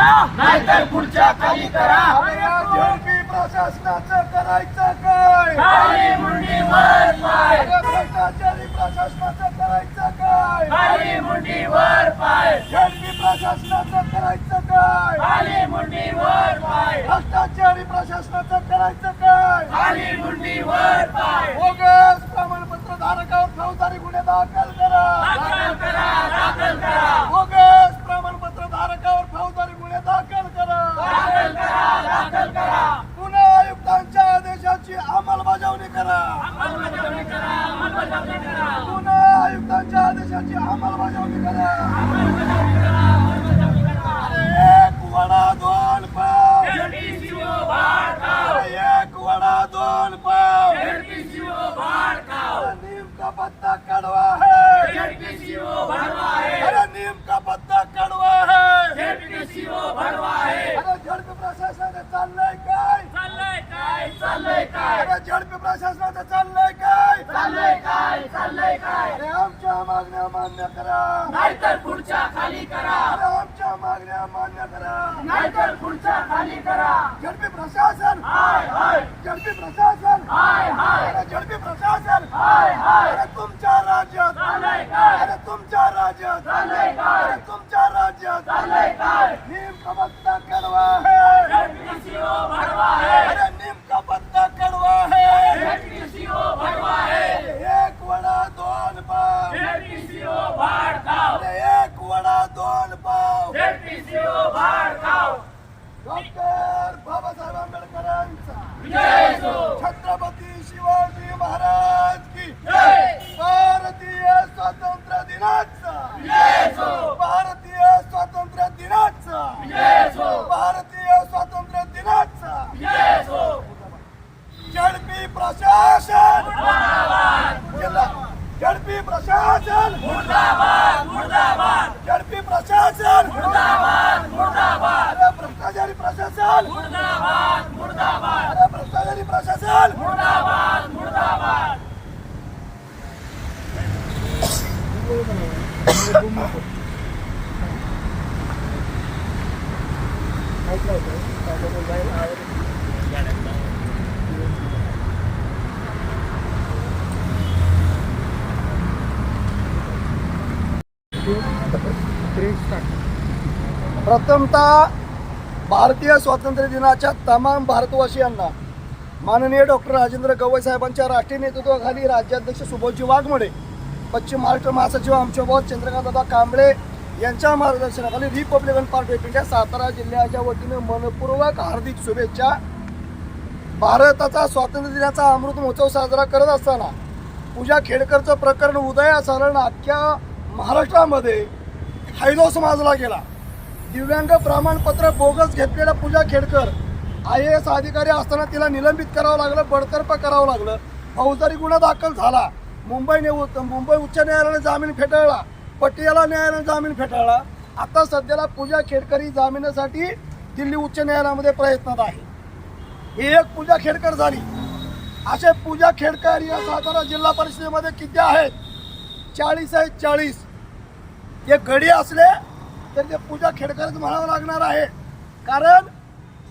करा नाहीतर खुर्च्या खाली करा. प्रशासनाचं करायचं काय? खाली मुंडी वर पाय. भ्रष्टाचारी प्रशासनाचं करायचं काय? खाली मुंडी वर पाय. झेडपी प्रशासनाचं करायचं काय? खाली मुंडी वर पाय. भ्रष्टाचारी प्रशासनाचं करायचं काय? खाली मुंडी वर पाय. झडपी प्रशासनाचं चाललंय काय? चाललंय काय? चाललंय काय? अरे आमच्या मागण्या मान्य करा. नाहीतर खुर्च्या खाली करा. अरे आमच्या मागण्या मान्य करा. नाहीतर खुर्च्या खाली करा. झडपी प्रशासन. हाय हाय. झडपी प्रशासन. हाय हाय. अरे झडपी प्रशासन. हाय हाय. अरे तुमच्या राज्यात. चाललंय काय? अरे तुमच्या राज्यात. चाललंय काय? अरे तुमच्या राज्यात. चाललंय काय? नीम का पत्ता कड़वा है झेडपीसीओ भरवा है अरे नीम का पत्ता कड़वा है झेडपीसीओ भरवा है एक वडा दोन पाव झेडपीसीओ भाड खाओ अरे एक वडा दोन पाव झेडपीसीओ भाड खाओ डॉक्टर बाबासाहेब आंबेडकरांचा विजय असो छत्रपती शिवाजी महाराज की जय भारतीय स्वातंत्र्य दिनाचा विजय असो भारतीय स्वातंत्र्य दिनाचा विजय असो भारतीय स्वातंत्र्य दिनाचा विजय असो झडपी प्रशासन मुर्दाबाद जिल्हा झडपी प्रशासन मुर्दाबाद मुर्दाबाद झडपी प्रशासन मुर्दाबाद मुर्दाबाद अरे भ्रष्टाचारी प्रशासन! मुर्दाबाद मुर्दाबाद! अरे भ्रष्टाचारी प्रशासन! मुर्दाबाद मुर्दाबाद! प्रथमतः भारतीय स्वातंत्र्य दिनाच्या तमाम भारतवासियांना माननीय डॉक्टर राजेंद्र गवई साहेबांच्या राष्ट्रीय नेतृत्वाखाली राज्याध्यक्ष सुबोधजी वाघमोडे पश्चिम महाराष्ट्र महासचिव आमचे बॉस चंद्रकांतदादा कांबळे यांच्या मार्गदर्शनाखाली Republican Party of India Satara जिल्ह्याच्या वतीने मनपूर्वक हार्दिक शुभेच्छा. भारताचा स्वातंत्र्य दिनाचा अमृत महोत्सव साजरा करत असताना पूजा खेडकरचं प्रकरण उदयास आलं अख्ख्या महाराष्ट्रामध्ये हैदोस माजला गेला. दिव्यांग प्रमाणपत्र बोगस घेतलेल्या Puja Khedkar. I A S अधिकारी असताना तिला निलंबित करावं लागलं बडतर्फ करावं लागलं. फौजदारी गुन्हा दाखल झाला. मुंबई नेऊ मुंबई उच्च न्यायालयाने जामीन फेटाळला. पटियाला न्यायालयाने जामीन फेटाळला. आता सध्याला पूजा खेडकर ही जामिनासाठी दिल्ली उच्च न्यायालयामध्ये प्रयत्नात आहे. ही एक पूजा खेडकर झाली. असे पूजा खेडकर या सातारा जिल्हा परिषदेमध्ये किती आहेत? चाळीस आहेत चाळीस. हे गडी असले तर ते पूजा खेडकरच म्हणावं लागणार आहे. कारण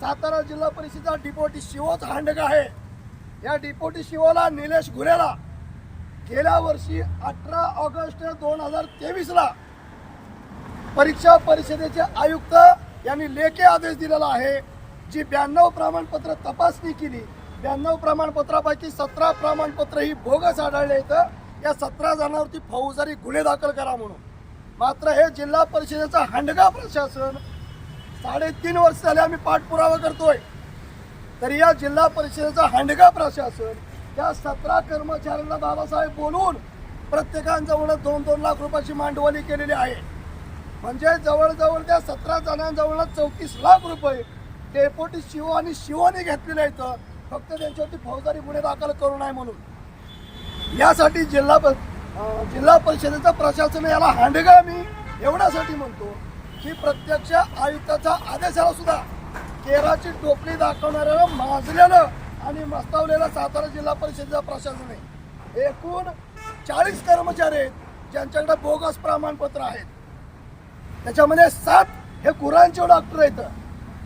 सातारा जिल्हा परिषदेचा डिपोटी शिवोच हांडग आहे. या डिपोटी शिवोला निलेश घुरेला गेल्या वर्षी अठरा ऑगस्ट दोन हजार तेवीसला परीक्षा परिषदेचे आयुक्त यांनी लेखी आदेश दिलेला आहे जी ब्याण्णव प्रमाणपत्र तपासणी केली. ब्याण्णव प्रमाणपत्रापैकी सतरा प्रमाणपत्र ही बोगस आढळले इथं. या सतरा जणांवरती फौजदारी गुन्हे दाखल करा म्हणून. मात्र हे जिल्हा परिषदेचा हांडगा प्रशासन साडेतीन वर्ष झाले आम्ही पाठपुरावा करतोय. तरी या जिल्हा परिषदेचा हांडगा प्रशासन त्या सतरा कर्मचाऱ्यांना बाबासाहेब बोलून प्रत्येकांजवळ दोन दोन लाख रुपयाची मांडवली केलेली आहे. म्हणजे जवळजवळ त्या सतरा जणांजवळ चौतीस लाख रुपये डेपोटी शिव आणि शिवाने घेतलेले आहेत. फक्त त्यांच्यावरती फौजदारी गुन्हे दाखल करू नये म्हणून. यासाठी जिल्हा प- जिल्हा परिषदेचं प्रशासन याला हांडगा मी एवढ्यासाठी म्हणतो की प्रत्यक्ष आयुक्ताच्या आदेशाला सुद्धा केराची टोपली दाखवणाऱ्याला माजलेलं आणि मस्तावलेलं सातारा जिल्हा परिषदेचं प्रशासन आहे. एकूण चाळीस कर्मचारी आहेत ज्यांच्याकडे बोगस प्रमाणपत्र आहेत. त्याच्यामध्ये सात हे गुरांचे डॉक्टर आहेत.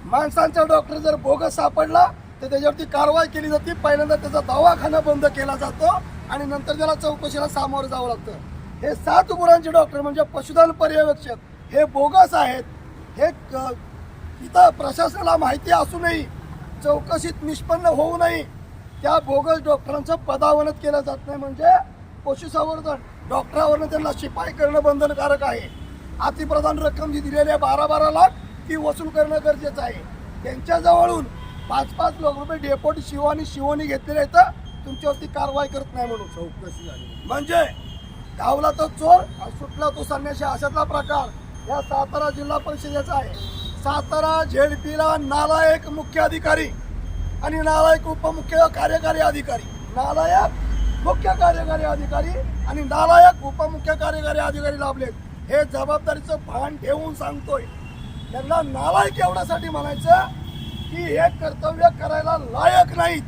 माणसांचा डॉक्टर जर बोगस सापडला तर त्याच्यावरती कारवाई केली जाते. पहिल्यांदा त्याचा दवाखाना बंद केला जातो. आणि नंतर त्याला चौकशीला सामोरं जावं लागतं. हे सात गुरांचे डॉक्टर म्हणजे पशुधन पर्यवेक्षक हे बोगस आहेत. हे इथं प्रशासनाला माहिती असूनही चौकशीत निष्पन्न होऊ नये. त्या बोगस डॉक्टरांचं पदावनत केलं जात नाही. म्हणजे पशुसंवर्धन डॉक्टरावरनं त्यांना शिपाई करणं बंधनकारक आहे. अतिप्रधान रक्कम जी दिलेली आहे बारा बारा लाख ती वसूल करणं गरजेचं आहे. त्यांच्याजवळून पाच पाच लाख रुपये डेपोट शिवानी शिवणी घेतलेले आहेत. तुमच्यावरती कारवाई करत नाही म्हणून चौकशी झाली. म्हणजे? गावला तो चोर सुटला तो संन्याशी. अशातला प्रकार या सातारा जिल्हा परिषदेचा आहे. सातारा झेडपीला नालायक मुख्य अधिकारी आणि नालायक उपमुख्य कार्यकारी अधिकारी. नालायक मुख्य कार्यकारी अधिकारी आणि नालायक उपमुख्य कार्यकारी अधिकारी लाभलेत हे जबाबदारीचं भान ठेवून सांगतोय. त्यांना नालायक एवढ्यासाठी म्हणायचं की हे कर्तव्य करायला लायक नाहीत.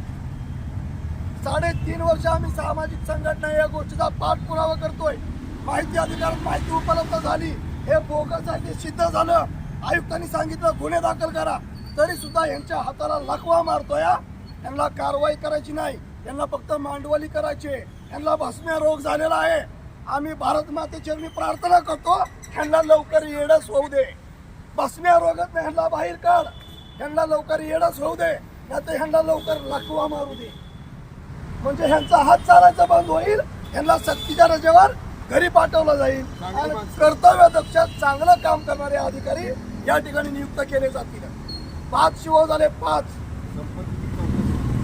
साडेतीन वर्ष आम्ही सामाजिक संघटना या गोष्टीचा पाठपुरावा करतोय. माहिती अधिकार माहिती उपलब्ध झाली. हे बोगस आहे ते सिद्ध झालं. आयुक्तांनी सांगितलं गुन्हे दाखल करा. तरी सुद्धा यांच्या हाताला लकवा मारतोय यांना कारवाई करायची नाही. यांना फक्त मांडवली करायची आहे. यांना भस्म्या रोग झालेला आहे. आम्ही भारत मातेची मी प्रार्थना करतो ह्यांना लवकर येडच होऊ दे. भस्म्या रोगात ह्यांना बाहेर काढ. ह्यांना लवकर येडच होऊ दे नाही तर ह्यांना लवकर लकवा मारू दे. म्हणजे ह्यांचा हात चालायचा बंद होईल ह्यांना सक्तीच्या रजेवर घरी पाठवलं जाईल. आणि कर्तव्य दक्ष चांगलं काम करणारे अधिकारी या ठिकाणी नियुक्त केले जातील. पाच शिव झाले पाच.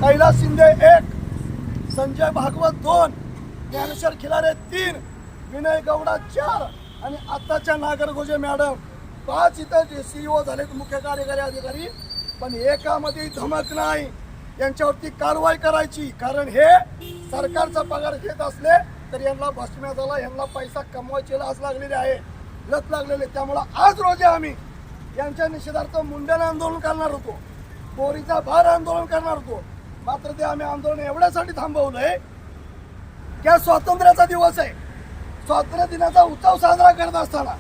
कैलास शिंदे एक संजय भागवत दोन ज्ञानेश्वर खिलारे तीन विनय गौडा चार आणि आत्ताच्या नागरगोजे मॅडम. पाच इथं सीईओ झालेत मुख्य कार्यकारी अधिकारी पण एकामध्ये धमक नाही. यांच्यावरती कारवाई करायची. कारण हे सरकारचा पगार घेत असले तर यांना भस्म्या झाला यांना पैसा कमवायची लाच लागलेली आहे लत लागलेली त्यामुळं आज रोजी आम्ही यांच्या निषेधार्थ मुंडन आंदोलन करणार होतो. बोरीचा भार आंदोलन करणार होतो. मात्र ते आम्ही आंदोलन एवढ्यासाठी थांबवलंय की आज स्वातंत्र्याचा दिवस आहे. स्वातंत्र्य दिनाचा उत्सव साजरा करत असताना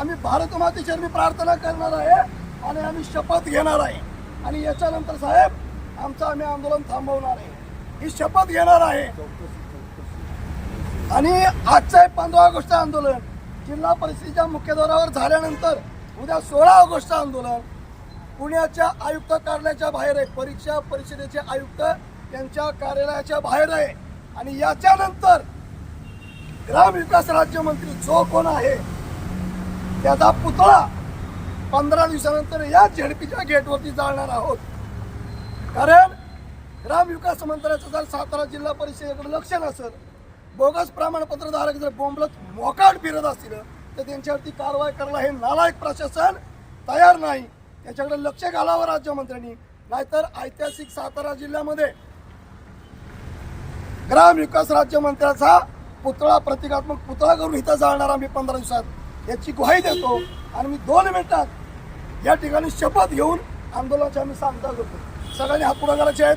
आम्ही भारत मातेची प्रार्थना करणार आहे आणि आम्ही शपथ घेणार आहे. आणि याच्यानंतर साहेब आमचं आम्ही आंदोलन थांबवणार आहे. ही शपथ घेणार आहे. आणि आजचं आहे पंधरा ऑगस्ट आंदोलन जिल्हा परिषदेच्या मुख्यद्वारावर झाल्यानंतर उद्या सोळा ऑगस्ट आंदोलन पुण्याच्या आयुक्त कार्यालयाच्या बाहेर आहे. परीक्षा परिषदेचे आयुक्त त्यांच्या कार्यालयाच्या बाहेर आहे. आणि याच्यानंतर ग्रामविकास राज्यमंत्री जो कोण आहे त्याचा पुतळा पंधरा दिवसानंतर या झेडपीच्या गेटवरती जाणार आहोत. कारण ग्रामविकास मंत्र्याचं जर सातारा जिल्हा परिषदेकडे लक्ष नसेल बोगस प्रमाणपत्रधारक जर बोंबलत मोकाट फिरत असतील तर त्यांच्यावरती कारवाई करायला हे नालायक प्रशासन तयार नाही. त्याच्याकडे लक्ष घालावं राज्यमंत्र्यांनी नाहीतर ऐतिहासिक सातारा जिल्ह्यामध्ये ग्रामविकास राज्यमंत्र्याचा पुतळा प्रतिकात्मक पुतळा करून इथं जाणार आम्ही पंधरा दिवसात. याची ग्वाही देतो आणि मी दोन मिनिटात या ठिकाणी शपथ घेऊन आंदोलनाची आम्ही सांगता करतो. सगळ्यांनी हात पुढे करायचे आहेत.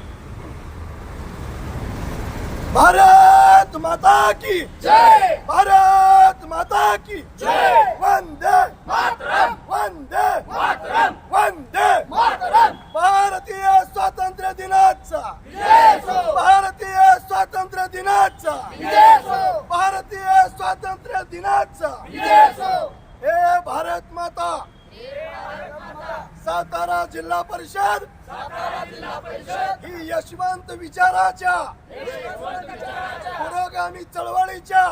भारत माता की जय! भारत माता की जय! वंदे मातरम! वंदे मातरम! वंदे मातरम! भारतीय स्वातंत्र्य दिनाचा! भारतीय स्वातंत्र्य दिनाचा! भारतीय स्वातंत्र्य दिनाचा! हे भारत माता! सातारा जिल्हा परिषद! ही यशवंत विचाराच्या पुरोगामी चळवळीच्या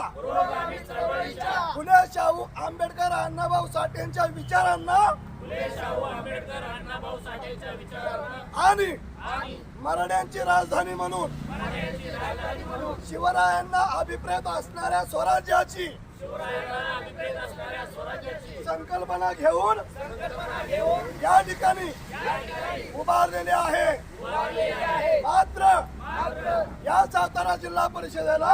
फुले शाहू आंबेडकर अण्णाभाऊ साठेंच्या विचारांना आणि मराठ्यांची राजधानी म्हणून शिवरायांना अभिप्रेत असणाऱ्या स्वराज्याची संकल्पना घेऊन या ठिकाणी उभारलेले आहे. मात्र या सातारा जिल्हा परिषदेला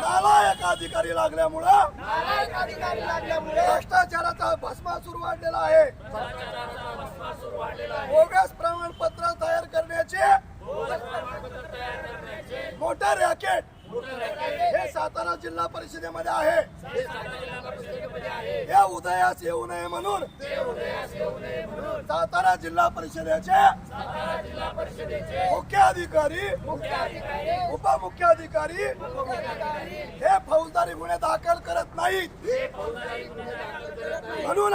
नालायक अधिकारी लागल्यामुळं भ्रष्टाचाराचा सुरू वाढलेला आहे. बोगस प्रमाणपत्र तयार करण्याचे मोठे रॅकेट हे सातारा जिल्हा परिषदेमध्ये आहे. हे उदयास येऊ नये म्हणून. सातारा जिल्हा परिषदेचे मुख्य अधिकारी उपमुख्याधिकारी हे फौजदारी गुन्हे दाखल करत नाहीत.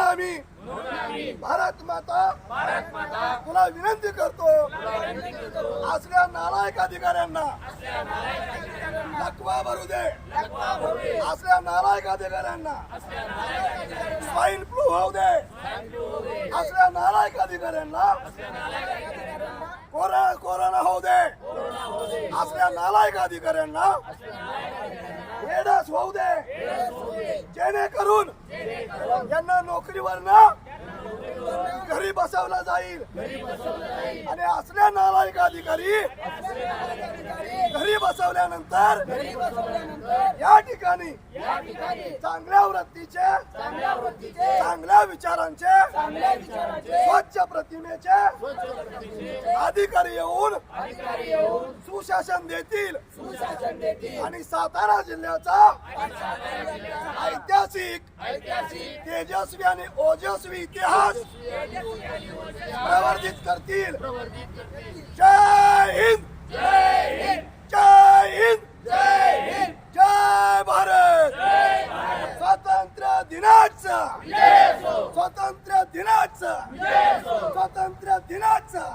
आम्ही भारत माता तुला विनंती करतो. असल्या नालायक अधिकाऱ्यांना लकवा भरू दे. असल्या नालायक अधिकाऱ्यांना स्वाईन फ्लू होऊ दे. असल्या नालायक अधिकाऱ्यांना कोरोना कोरोना होऊ दे. असल्या नालायक अधिकाऱ्यांना एडस होऊ दे. जेणेकरून यांना नोकरीवर ना घरी बसवला जाईल. आणि असल्या नालायक अधिकारी घरी बसवल्यानंतर या ठिकाणी चांगल्या वृत्तीचे चांगल्या विचारांचे स्वच्छ प्रतिमेचे अधिकारी येऊन सुशासन देतील. आणि सातारा जिल्ह्याचा ऐतिहासिक तेजस्वी आणि ओजस्वी इतिहास प्रवर्धित करतील जय हिंद जय हिंद जय भारत स्वातंत्र्य दिनाचं स्वातंत्र्य दिनाचं स्वातंत्र्य दिनाचं